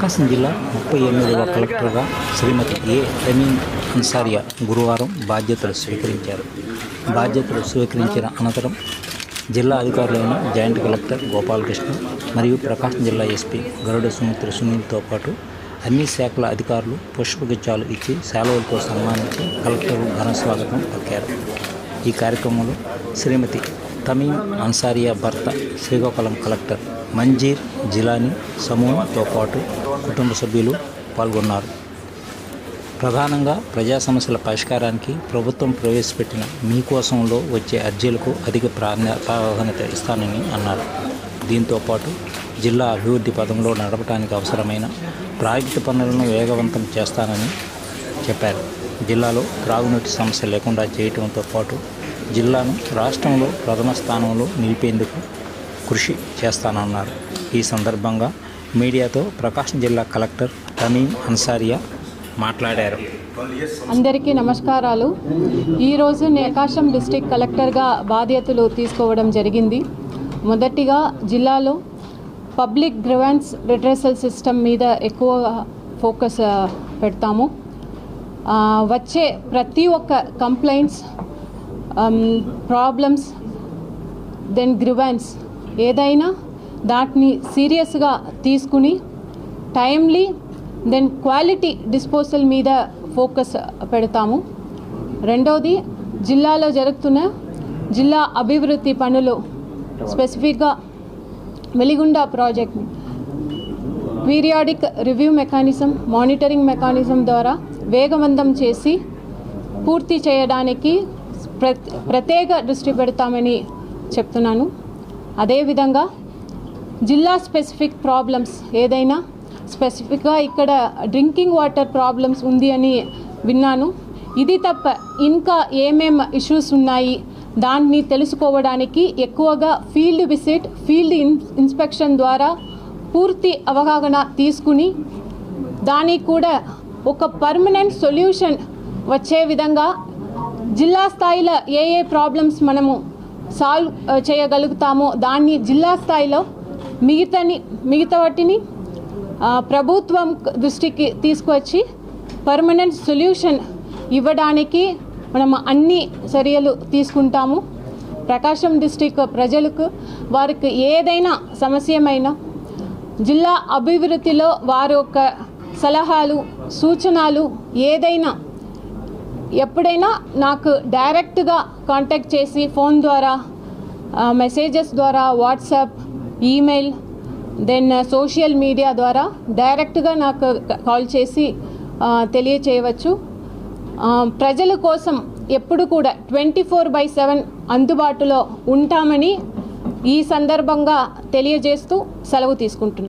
ప్రకాశం జిల్లా ముప్పై ఎనిమిదవ కలెక్టర్గా శ్రీమతి ఏ. తమీం అన్సారియా గురువారం బాధ్యతలు స్వీకరించారు. బాధ్యతలు స్వీకరించిన అనంతరం జిల్లా అధికారులైన జాయింట్ కలెక్టర్ గోపాలకృష్ణ మరియు ప్రకాశం జిల్లా ఎస్పీ గరుడ సుమిత్ర సునీల్తో పాటు అన్ని శాఖల అధికారులు పుష్పగుచ్చాలు ఇచ్చి సెలవులతో సన్మానించి కలెక్టర్ ఘన స్వాగతం పలికారు. ఈ కార్యక్రమంలో శ్రీమతి తమీం అన్సారియా భర్త శ్రీకాకుళం కలెక్టర్ మంజీర్ జిలానీ సమూహంతో పాటు కుటుంబ సభ్యులు పాల్గొన్నారు. ప్రధానంగా ప్రజా సమస్యల పరిష్కారానికి ప్రభుత్వం ప్రవేశపెట్టిన మీకోసంలో వచ్చే అర్జీలకు అధిక ప్రాధాన్య ప్రాధాన్యత ఇస్తానని అన్నారు. దీంతో పాటు జిల్లా అభివృద్ధి పదంలో నడపడానికి అవసరమైన ప్రాజెక్టు పనులను వేగవంతం చేస్తానని చెప్పారు. జిల్లాలో త్రాగునీటి సమస్య లేకుండా చేయటంతో పాటు జిల్లాను రాష్ట్రంలో ప్రథమ స్థానంలో నిలిపేందుకు కృషి చేస్తానన్నారు. ఈ సందర్భంగా మీడియాతో ప్రకాశం జిల్లా కలెక్టర్ తమీం అన్సారియా మాట్లాడారు. అందరికీ నమస్కారాలు. ఈరోజు నేకాశం డిస్టిక్ కలెక్టర్గా బాధ్యతలు తీసుకోవడం జరిగింది. మొదటిగా జిల్లాలో పబ్లిక్ గ్రివెన్స్ రిడ్రెసల్ సిస్టమ్ మీద ఎక్కువ ఫోకస్ పెడతాము. వచ్చే ప్రతి ఒక్క కంప్లైంట్స్ ప్రాబ్లమ్స్ దెన్ గ్రివెన్స్ ఏదైనా దాటిని సీరియస్గా తీసుకుని టైమ్లీ దెన్ క్వాలిటీ డిస్పోజల్ మీద ఫోకస్ పెడతాము. రెండవది జిల్లాలో జరుగుతున్న జిల్లా అభివృద్ధి పనులు స్పెసిఫిక్గా Veligonda project periodic review mechanism monitoring mechanism ద్వారా వేగవంతం చేసి పూర్తి చేయడానికి ప్రత్యేక దృష్టి పెడతామని చెప్తున్నాను. అదేవిధంగా జిల్లా స్పెసిఫిక్ ప్రాబ్లమ్స్ ఏదైనా స్పెసిఫిక్గా ఇక్కడ డ్రింకింగ్ వాటర్ ప్రాబ్లమ్స్ ఉంది అని విన్నాను. ఇది తప్ప ఇంకా ఏమేం ఇష్యూస్ ఉన్నాయి దాన్ని తెలుసుకోవడానికి ఎక్కువగా field visit field in inspection ద్వారా పూర్తి అవగాహన తీసుకుని దానికి కూడా ఒక పర్మనెంట్ సొల్యూషన్ వచ్చే విధంగా జిల్లా స్థాయిలో ఏ ఏ ప్రాబ్లమ్స్ మనము సాల్వ్ చేయగలుగుతామో దాన్ని జిల్లా స్థాయిలో మిగతాని మిగతా వాటిని ప్రభుత్వం దృష్టికి తీసుకువచ్చి పర్మనెంట్ సొల్యూషన్ ఇవ్వడానికి మనం అన్ని చర్యలు తీసుకుంటాము. ప్రకాశం డిస్టిక్ ప్రజలకు వారికి ఏదైనా సమస్యమైనా జిల్లా అభివృద్ధిలో వారి యొక్క సలహాలు సూచనలు ఏదైనా ఎప్పుడైనా నాకు డైరెక్ట్గా కాంటాక్ట్ చేసి ఫోన్ ద్వారా మెసేజెస్ ద్వారా WhatsApp email then social media ద్వారా డైరెక్ట్గా నాకు కాల్ చేసి తెలియచేయవచ్చు. ప్రజల కోసం ఎప్పుడు కూడా ట్వంటీ ఫోర్ బై సెవెన్ అందుబాటులో ఉంటామని ఈ సందర్భంగా తెలియజేస్తూ సెలవు తీసుకుంటున్నాను.